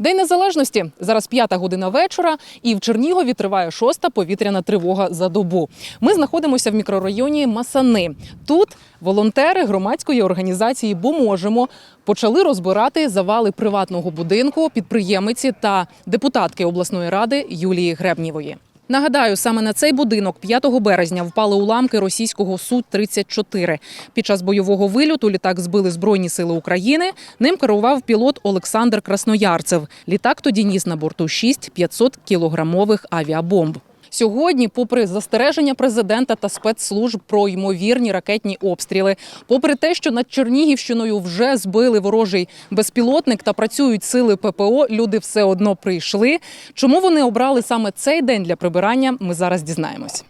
День незалежності зараз п'ята година вечора, і в Чернігові триває шоста повітряна тривога за добу. Ми знаходимося в мікрорайоні Масани. Тут волонтери громадської організації Бо можемо почали розбирати завали приватного будинку підприємиці та депутатки обласної ради Юлії Гребнєвої. Нагадаю, саме на цей будинок 5 березня впали уламки російського су 34 Під час бойового вильоту літак збили збройні сили України. Ним керував пілот Олександр Красноярцев. Літак тоді ніс на борту 6 500 кілограмових авіабомб. Сьогодні, попри застереження президента та спецслужб про ймовірні ракетні обстріли, попри те, що над Чернігівщиною вже збили ворожий безпілотник та працюють сили ППО, люди все одно прийшли. Чому вони обрали саме цей день для прибирання? Ми зараз дізнаємось.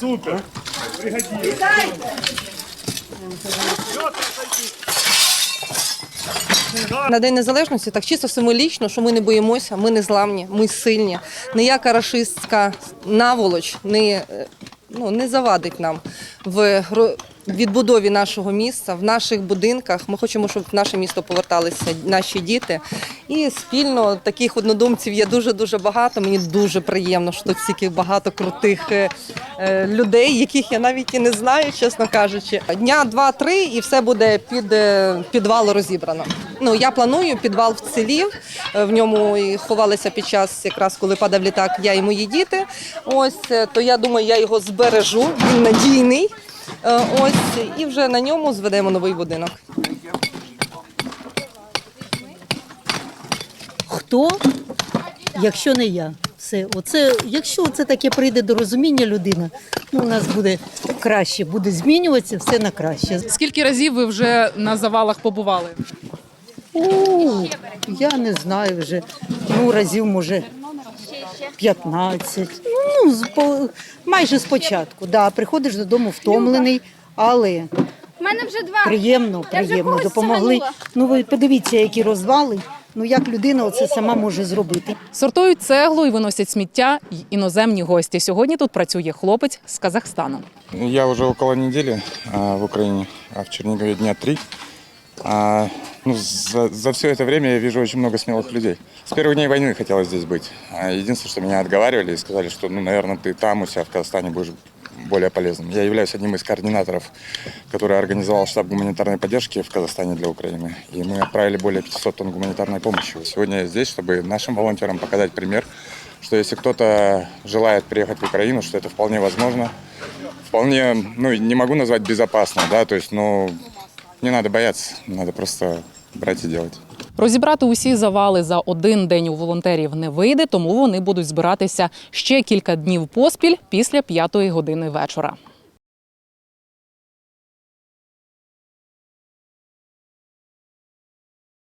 Супер. На День Незалежності так чисто символічно, що ми не боїмося, ми не зламні, ми сильні. Ніяка рашистська наволоч не, е, ну, не завадить нам в відбудові нашого міста, в наших будинках. Ми хочемо, щоб в наше місто поверталися наші діти. І спільно таких однодумців є дуже-дуже багато. Мені дуже приємно, що тут стільки багато крутих е, е, людей, яких я навіть і не знаю, чесно кажучи. Дня два-три і все буде під е, підвал розібрано. Ну я планую підвал вцілів. В ньому ховалися під час, якраз коли падав літак, я і мої діти. Ось то я думаю, я його збережу. Він надійний. Е, Ось і вже на ньому зведемо новий будинок. Хто, якщо не я? Все, оце, якщо це таке прийде до розуміння людина, ну у нас буде краще, буде змінюватися все на краще. Скільки разів ви вже на завалах побували? У, я не знаю вже. Ну, разів може 15. Ну, з- по- майже спочатку. Да, приходиш додому втомлений, але У мене вже два. приємно, Я вже приємно когось допомогли. Ну, ви подивіться, які розвали. Ну, як людина оце сама може зробити. Сортують цеглу і виносять сміття й іноземні гості. Сьогодні тут працює хлопець з Казахстану. Я уже около недели а, в Украине, а в Чернигове дня три. А, ну, за, за все это время я вижу очень много смелых людей. С первых дней войны хотелось здесь быть. А единственное, что меня отговаривали и сказали, что, ну, наверное, ты там у себя в Казахстане будешь более полезным. Я являюсь одним из координаторов, который организовал штаб гуманитарной поддержки в Казахстане для Украины. И мы отправили более 500 тонн гуманитарной помощи. Сегодня я здесь, чтобы нашим волонтерам показать пример, что если кто-то желает приехать в Украину, что это вполне возможно. Вполне, ну, не могу назвать безопасно, да, то есть, ну, не надо бояться, надо просто брати делать. Розібрати усі завали за один день у волонтерів не вийде, тому вони будуть збиратися ще кілька днів поспіль після п'ятої години вечора.